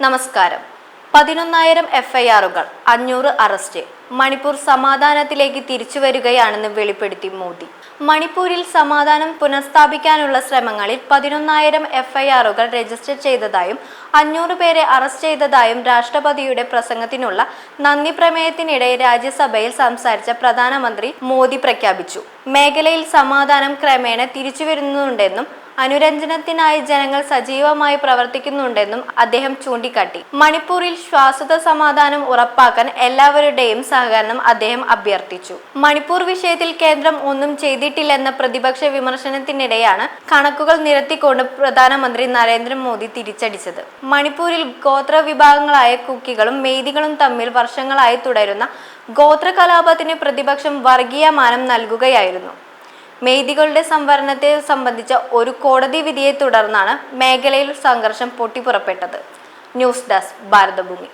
നമസ്കാരം. പതിനൊന്നായിരം എഫ്ഐആറുകൾ അഞ്ഞൂറ് അറസ്റ്റ്. മണിപ്പൂർ സമാധാനത്തിലേക്ക് തിരിച്ചു വരികയാണെന്ന് വെളിപ്പെടുത്തി മോദി. മണിപ്പൂരിൽ സമാധാനം പുനഃസ്ഥാപിക്കാനുള്ള ശ്രമങ്ങളിൽ പതിനൊന്നായിരം എഫ്ഐആറുകൾ രജിസ്റ്റർ ചെയ്തതായും അഞ്ഞൂറ് പേരെ അറസ്റ്റ് ചെയ്തതായും രാഷ്ട്രപതിയുടെ പ്രസംഗത്തിനുള്ള നന്ദി പ്രമേയത്തിനിടെ രാജ്യസഭയിൽ സംസാരിച്ച പ്രധാനമന്ത്രി മോദി പ്രഖ്യാപിച്ചു. മേഖലയിൽ സമാധാനം ക്രമേണ തിരിച്ചു വരുന്നുണ്ടെന്നും അനുരഞ്ജനത്തിനായി ജനങ്ങൾ സജീവമായി പ്രവർത്തിക്കുന്നുണ്ടെന്നും അദ്ദേഹം ചൂണ്ടിക്കാട്ടി. മണിപ്പൂരിൽ ശ്വാസത സമാധാനം ഉറപ്പാക്കാൻ എല്ലാവരുടെയും സഹകരണം അദ്ദേഹം അഭ്യർത്ഥിച്ചു. മണിപ്പൂർ വിഷയത്തിൽ കേന്ദ്രം ഒന്നും ചെയ്തിട്ടില്ലെന്ന പ്രതിപക്ഷ വിമർശനത്തിനിടെയാണ് കണക്കുകൾ നിരത്തിക്കൊണ്ട് പ്രധാനമന്ത്രി നരേന്ദ്രമോദി തിരിച്ചടിച്ചത്. മണിപ്പൂരിൽ ഗോത്ര വിഭാഗങ്ങളായ കുക്കികളും മെയ്തികളും തമ്മിൽ വർഷങ്ങളായി തുടരുന്ന ഗോത്ര കലാപത്തിന് പ്രതിപക്ഷം വർഗീയ മാനം നൽകുകയായിരുന്നു. മെയ്തികളുടെ സംവരണത്തെ സംബന്ധിച്ച ഒരു കോടതി വിധിയെ തുടർന്നാണ് മേഖലയിൽ സംഘർഷം പൊട്ടിപ്പുറപ്പെട്ടത്. News desk Bharathabhoomi.